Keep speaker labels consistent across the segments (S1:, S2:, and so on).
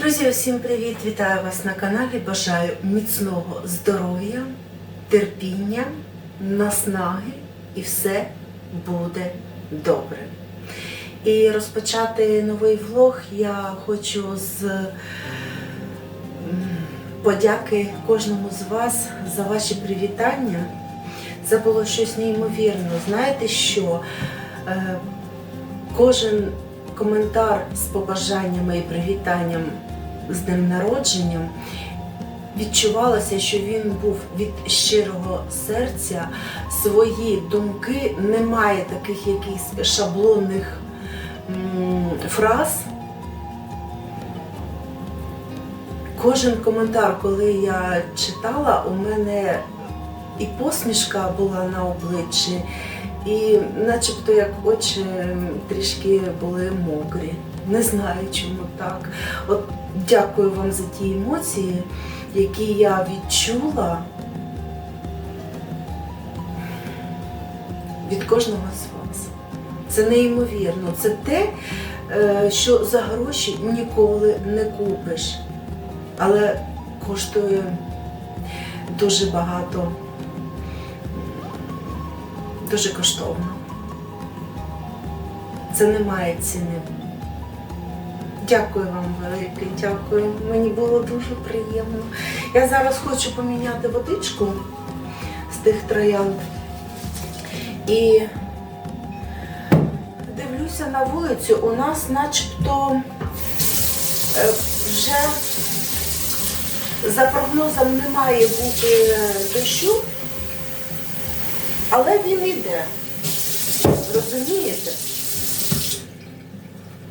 S1: Друзі, усім привіт! Вітаю вас на каналі. Бажаю міцного здоров'я, терпіння, наснаги і все буде добре. І розпочати новий влог я хочу з подяки кожному з вас за ваші привітання. Це було щось неймовірне. Знаєте що? Е, Кожен коментар з побажаннями і привітанням з днем народженням відчувалося, що він був від щирого серця. Свої думки немає таких якихось шаблонних фраз. Кожен коментар, коли я читала, у мене і посмішка була на обличчі, і начебто як очі трішки були мокрі. Не знаю, чому так. От дякую вам за ті емоції, які я відчула від кожного з вас. Це неймовірно. Це те, е, що за гроші ніколи не купиш. Але коштує дуже багато, дуже коштовно. Це не має ціни. Дякую вам велике, дякую. Мені було дуже приємно. Я зараз хочу поміняти водичку з тих троянд. І дивлюся на вулицю, у нас начебто е, вже за прогнозом не має бути дощу, він йде. Розумієте?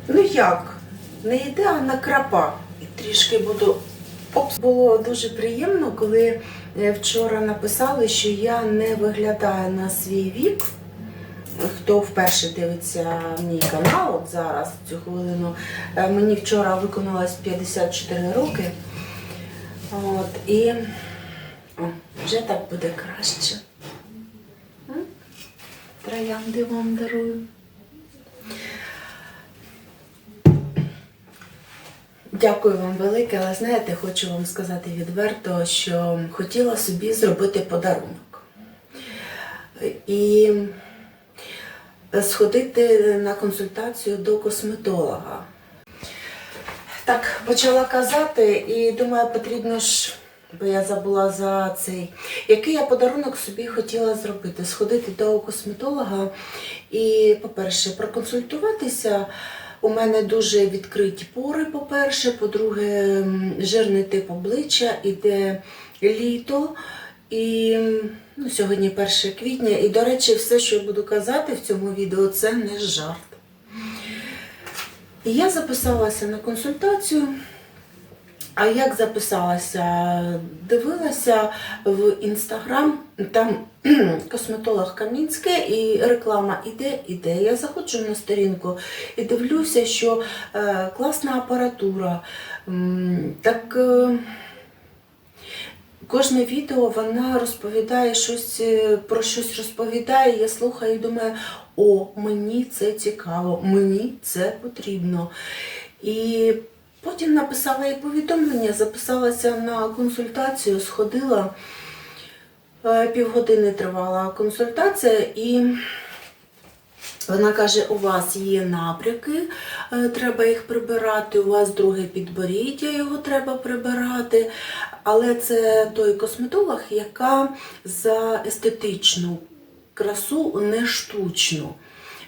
S1: Ну як? Не йде, а накрапа. І трішки буду. Було дуже приємно, коли е, вчора написали, що я не виглядаю на свій вік. Хто вперше дивиться мій канал от зараз, цю хвилину, е, мені вчора виконалось 54 роки. От, і о, вже так буде краще. Троянди вам дарую. Дякую вам велике, але знаєте, хочу вам сказати відверто, що хотіла собі зробити подарунок. І сходити на консультацію до косметолога. Так, почала казати і думаю, потрібно ж, бо я забула за цей, який я подарунок собі хотіла зробити. Сходити до косметолога і, по-перше, проконсультуватися. У мене дуже відкриті пори, по-перше, по-друге, жирний тип обличчя, іде літо. І ну, сьогодні 1 квітня. І, до речі, все, що я буду казати в цьому відео, це не жарт. І я записалася на консультацію. А як записалася? Дивилася в інстаграм, там косметолог Камінське і реклама іде, іде. Я заходжу на сторінку і дивлюся, що е, класна апаратура. Так е, кожне відео вона розповідає щось е, про щось розповідає. Я слухаю і думаю, о, мені це цікаво, мені це потрібно. І потім написала їй повідомлення, записалася на консультацію, сходила. Е, Півгодини тривала консультація, і вона каже: у вас є напряки, е, треба їх прибирати, у вас друге підборіддя, його треба прибирати. Але це той косметолог, яка за естетичну красу, не штучну.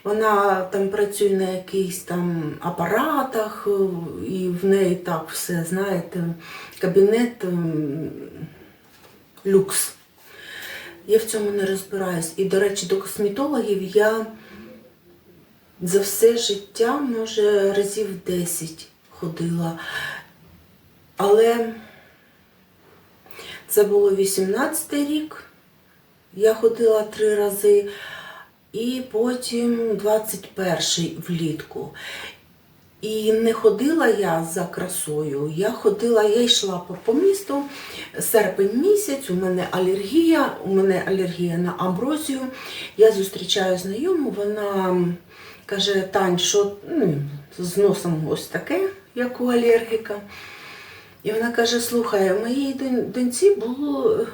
S1: Вона там працює на якихось там апаратах, е, і в неї так все, знаєте, кабінет люкс. Я в цьому не розбираюсь. І, до речі, до косметологів я за все життя, може, разів 10 ходила. Але це було 18 рік. Я ходила три рази, і потім 21 влітку. І не ходила я за красою, я ходила, я йшла по, по місту, серпень місяць, у мене алергія, у мене алергія на амброзію. Я зустрічаю знайому, вона каже, Тань, що ну, з носом ось таке. як у алергіка. І вона каже: слухай, у моїй доньці було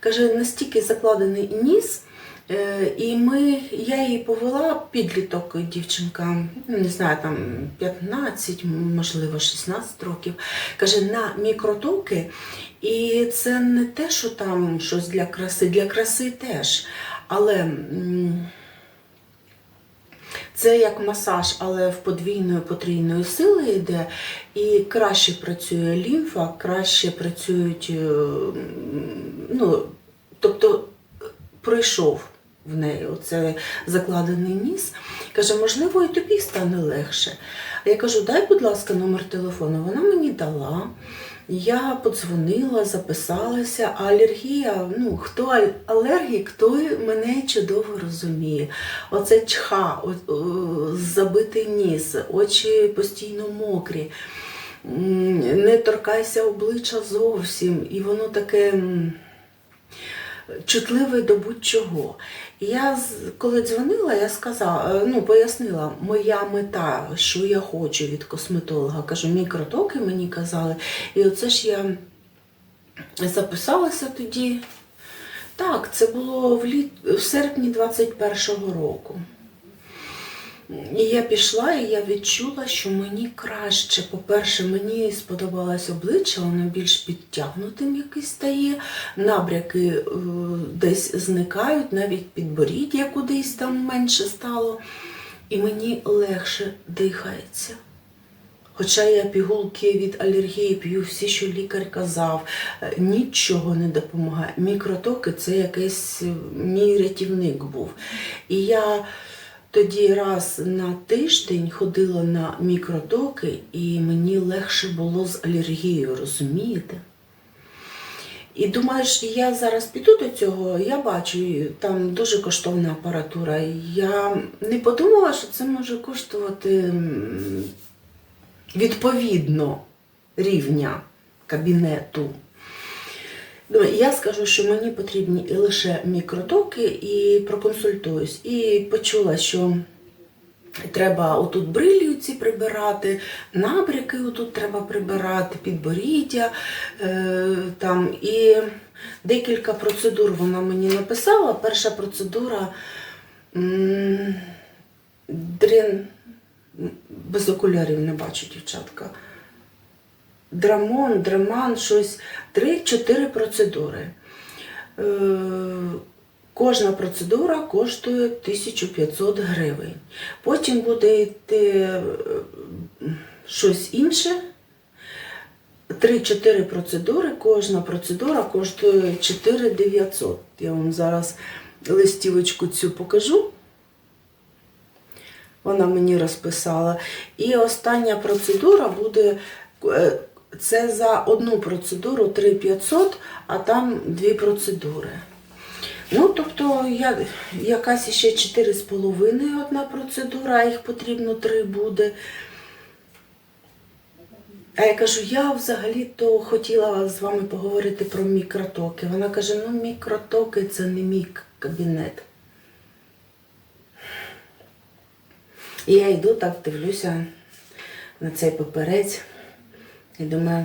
S1: каже, настільки закладений ніс. Е, І ми, я її повела підліток дівчинка, ну, не знаю, там 15, можливо, 16 років. Каже, на мікротоки. І це не те, що там щось для краси, для краси теж. Але це як масаж, але в подвійної потрійної сили йде, і краще працює лімфа, краще працюють, е, ну, тобто е, пройшов в неї оце закладений ніс. Каже, можливо, і тобі стане легше. А я кажу, дай, будь ласка, номер телефону. Вона мені дала. Я подзвонила, записалася, а алергія, ну хто ал- алергік, той мене чудово розуміє. Оце чха, о- о, забитий ніс, очі постійно мокрі, не торкайся обличчя зовсім, і воно таке. Чутливий до будь-чого. І я, коли дзвонила, я сказала, е, ну, пояснила, моя мета, що я хочу від косметолога. Кажу, мікротоки мені казали. І оце ж я записалася тоді. Так, це було в, літ... в серпні 21-го року. І я пішла, і я відчула, що мені краще. По-перше, мені сподобалось обличчя, воно більш підтягнутим якесь стає, набряки е, десь зникають, навіть підборіддя кудись там менше стало. І мені легше дихається. Хоча я пігулки від алергії п'ю, всі, що лікар казав, е, нічого не допомагає. Мікротоки це якийсь е, мій рятівник був. І я тоді раз на тиждень ходила на мікротоки, і мені легше було з алергією, розумієте? І думаєш, я зараз піду до цього, я бачу, там дуже коштовна апаратура. Я не подумала, що це може коштувати відповідно рівня кабінету. Я скажу, що мені потрібні лише мікротоки і проконсультуюсь. І почула, що треба отут брилі ці прибирати, набряки отут треба прибирати, підборіддя. Е, там, і декілька процедур вона мені написала. Перша процедура м, дрен, без окулярів не бачу, дівчатка. Драмон, драман, щось 3-4 процедури. Е, кожна процедура коштує 1500 гривень. Потім буде йти е, щось інше. 3-4 процедури, кожна процедура коштує 4900. Я вам зараз листівочку цю покажу. Вона мені розписала. І остання процедура буде е, це за одну процедуру 3500, а там дві процедури. Ну, тобто, я, якась ще 4,5 одна процедура, а їх потрібно 3 буде. А я кажу, я взагалі-то хотіла з вами поговорити про мікротоки. Вона каже, ну мікротоки це не мій кабінет. І я йду так, дивлюся на цей паперець і думаю,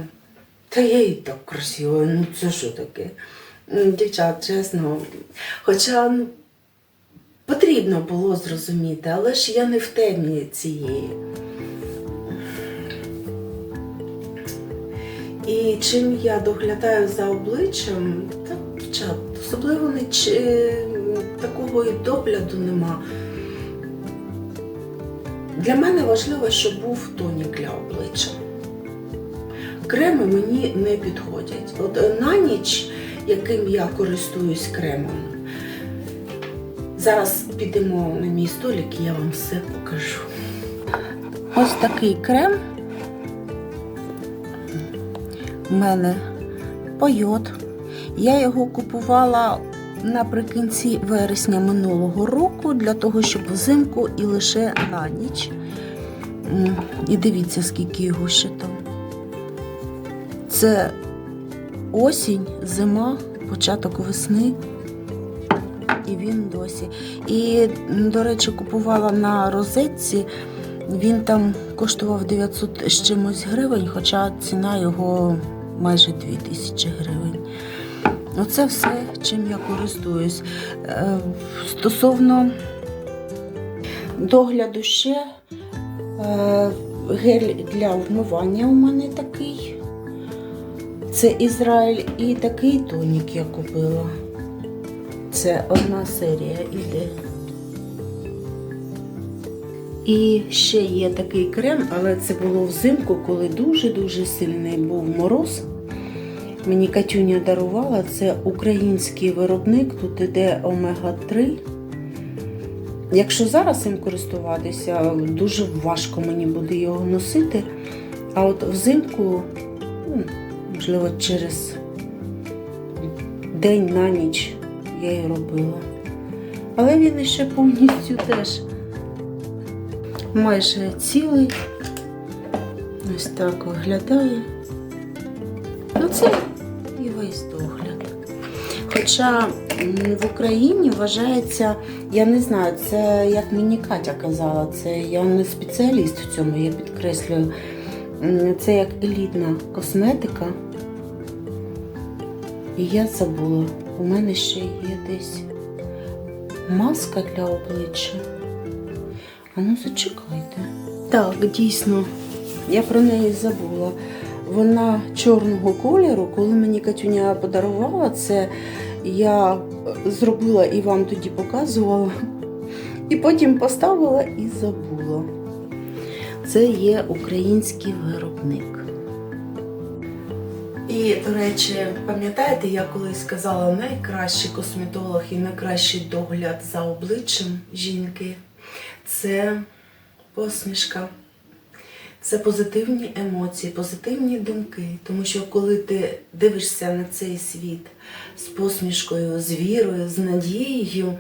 S1: та я і так красива, ну це що таке? Ну, Дівчат, чесно, хоча ну, потрібно було зрозуміти, але ж я не в темі цієї. І чим я доглядаю за обличчям, та дівчат, особливо не такого і догляду нема. Для мене важливо, щоб був тонік для обличчя. Креми мені не підходять. От е, на ніч, яким я користуюсь кремом, зараз підемо на мій столик і я вам все покажу. Ось такий крем. У мене пойот. Я його купувала наприкінці вересня минулого року для того, щоб взимку і лише на ніч. І дивіться, скільки його ще там. Це осінь, зима, початок весни. І він досі. І, до речі, купувала на розетці Він там коштував 900 з чимось гривень, хоча ціна його майже 2000 гривень. Оце все, чим я користуюсь. Е, Стосовно догляду ще е, гель для вмивання у мене такий. Це Ізраїль і такий тонік я купила. Це одна серія іде. І ще є такий крем, але це було взимку, коли дуже-дуже сильний був мороз. Мені Катюня дарувала, це український виробник, тут іде омега-3. Якщо зараз їм користуватися, дуже важко мені буде його носити. А от взимку, ну, можливо, через день на ніч я і робила. Але він іще повністю теж майже цілий. Ось так виглядає. Ну, це і весь догляд. Хоча в Україні вважається, я не знаю, це як мені Катя казала, це я не спеціаліст в цьому, я підкреслюю. Це як елітна косметика. І я забула, у мене ще є десь маска для обличчя. А ну зачекайте. Так, дійсно, я про неї забула. Вона чорного кольору, коли мені Катюня подарувала це, я зробила і вам тоді показувала. І потім поставила і забула. Це є український виробник. І, до речі, пам'ятаєте, я колись сказала найкращий косметолог і найкращий догляд за обличчям жінки це посмішка. Це позитивні емоції, позитивні думки. Тому що коли ти дивишся на цей світ з посмішкою, з вірою, з надією,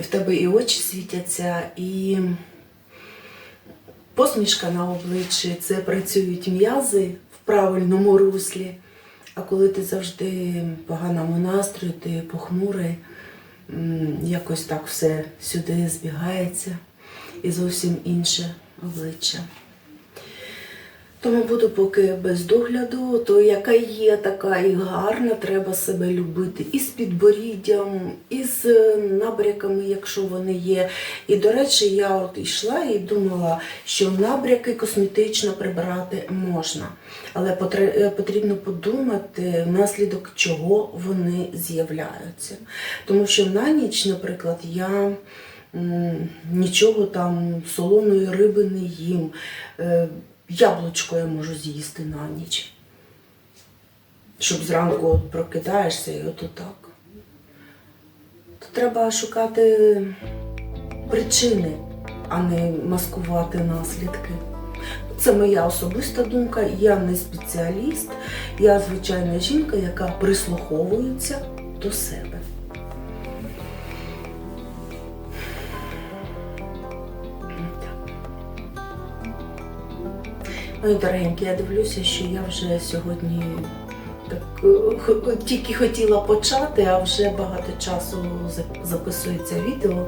S1: в тебе і очі світяться, і посмішка на обличчі, це працюють м'язи правильному руслі. А коли ти завжди поганому настрою, ти похмурий, якось так все сюди збігається і зовсім інше обличчя. Тому буду поки без догляду, то яка є, така і гарна, треба себе любити і з підборіддям, і з е, набряками, якщо вони є. І, до речі, я от йшла і думала, що набряки косметично прибрати можна, але е, потрібно подумати, внаслідок чого вони з'являються. Тому що на ніч, наприклад, я нічого там солоної риби не їм. Яблучко я можу з'їсти на ніч. Щоб зранку прокидаєшся і от отак. То треба шукати причини, а не маскувати наслідки. Це моя особиста думка, я не спеціаліст, я звичайна жінка, яка прислуховується до себе. Ой, дорогенькі, я дивлюся, що я вже сьогодні так тільки хотіла почати, а вже багато часу записується відео.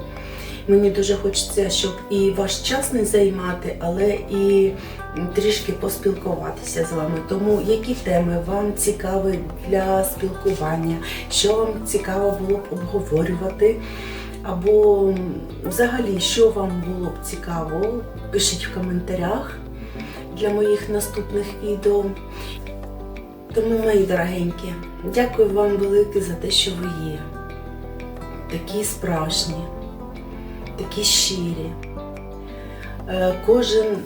S1: Мені дуже хочеться, щоб і ваш час не займати, але і трішки поспілкуватися з вами. Тому які теми вам цікаві для спілкування, що вам цікаво було б обговорювати, або взагалі, що вам було б цікаво, пишіть в коментарях для моїх наступних відео. Тому, мої дорогенькі, дякую вам велике за те, що ви є. Такі справжні, такі щирі. Е, Кожен,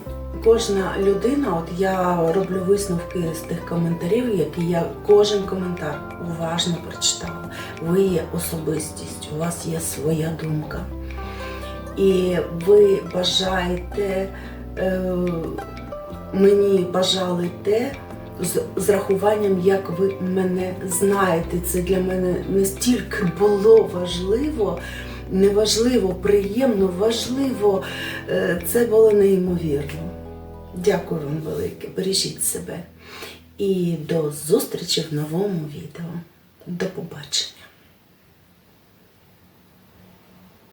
S1: кожна людина, от я роблю висновки з тих коментарів, які я кожен коментар уважно прочитала. Ви є особистість, у вас є своя думка. І ви бажаєте. Е, мені бажали те з, з рахуванням, як ви мене знаєте. Це для мене настільки було важливо, неважливо, приємно, важливо. Е, Це було неймовірно. Дякую вам велике. Бережіть себе. І до зустрічі в новому відео. До побачення.